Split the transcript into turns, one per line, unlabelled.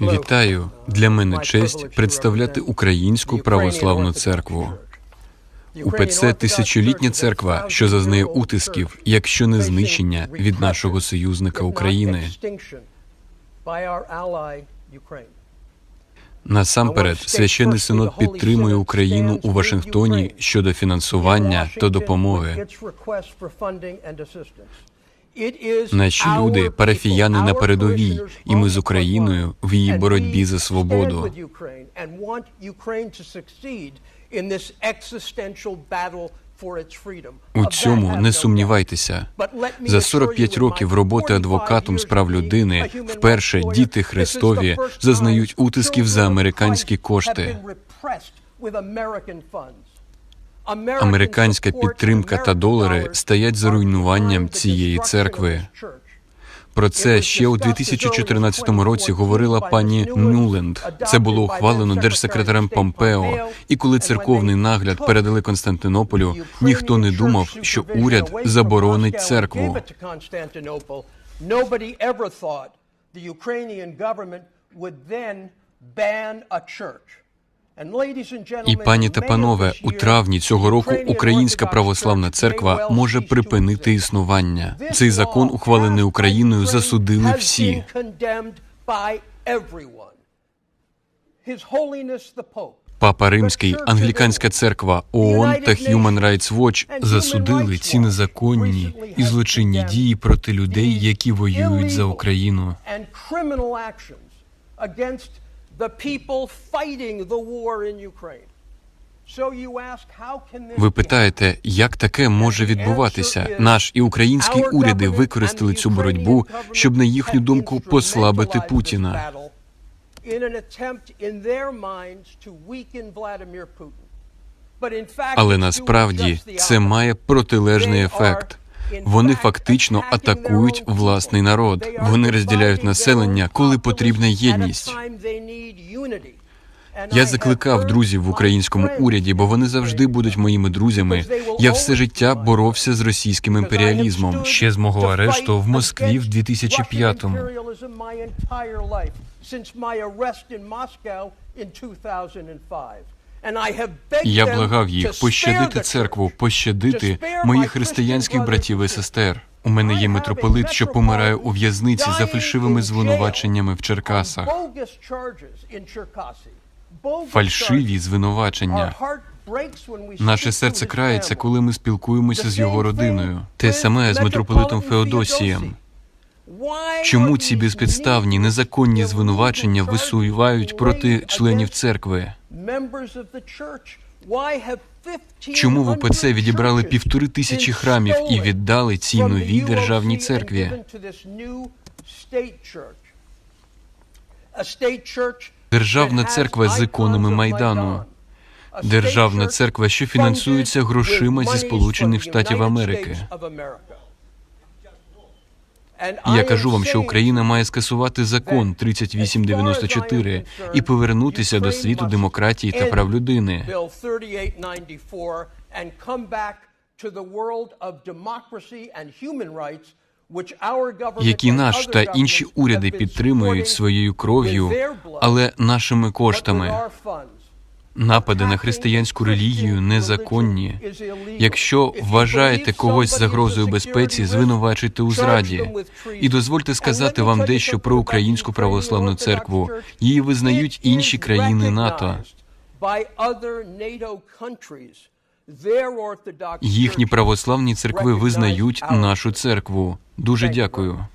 Вітаю! Для мене честь представляти Українську православну церкву. УПЦ тисячолітня церква, що зазнає утисків, якщо не знищення від нашого союзника України. Насамперед, священний синод підтримує Україну у Вашингтоні щодо фінансування та допомоги. Наші люди парафіяни на передовій, і ми з Україною в її боротьбі за свободу. У цьому не сумнівайтеся. За 45 років роботи адвокатом з прав людини вперше діти Христові зазнають утисків за американські кошти. Американська підтримка та долари стоять за руйнуванням цієї церкви. Про це ще у 2014 році говорила пані Нуленд. Це було ухвалено держсекретарем Помпео. І коли церковний нагляд передали Константинополю, ніхто не думав, що уряд заборонить церкву. І пані та панове, у травні цього року Українська православна церква може припинити існування. Цей закон, ухвалений Україною, засудили всі. Папа Римський, Англіканська церква, ООН та Human Rights Watch засудили ці незаконні і злочинні дії проти людей, які воюють за Україну. Ви питаєте, як таке може відбуватися? Наш і українські уряди використали цю боротьбу, щоб на їхню думку послабити Путіна. Але насправді це має протилежний ефект. Вони фактично атакують власний народ. Вони розділяють населення, коли потрібна єдність. Я закликав друзів в українському уряді, бо вони завжди будуть моїми друзями. Я все життя боровся з російським імперіалізмом ще з мого арешту в Москві в 2005-му. Я благав їх пощадити церкву, пощадити моїх християнських братів і сестер. У мене є митрополит, що помирає у в'язниці за фальшивими звинуваченнями в Черкасах. Фальшиві звинувачення. Наше серце крається, коли ми спілкуємося з його родиною. Те саме з митрополитом Феодосієм. Чому ці безпідставні незаконні звинувачення висувають проти членів церкви? Чому в УПЦ відібрали півтори тисячі храмів і віддали цій новій державній церкві? Державна церква з іконами майдану. Державна церква, що фінансується грошима зі Сполучених Штатів Америки. Я кажу вам, що Україна має скасувати закон 3894 і повернутися до світу демократії та прав людини. Які наш та інші уряди підтримують своєю кров'ю, але нашими коштами. Напади на християнську релігію незаконні. Якщо вважаєте когось загрозою безпеці, звинувачуйте у зраді. І дозвольте сказати вам дещо про українську православну церкву. Її визнають інші країни НАТО. Їхні православні церкви визнають нашу церкву. Дуже дякую.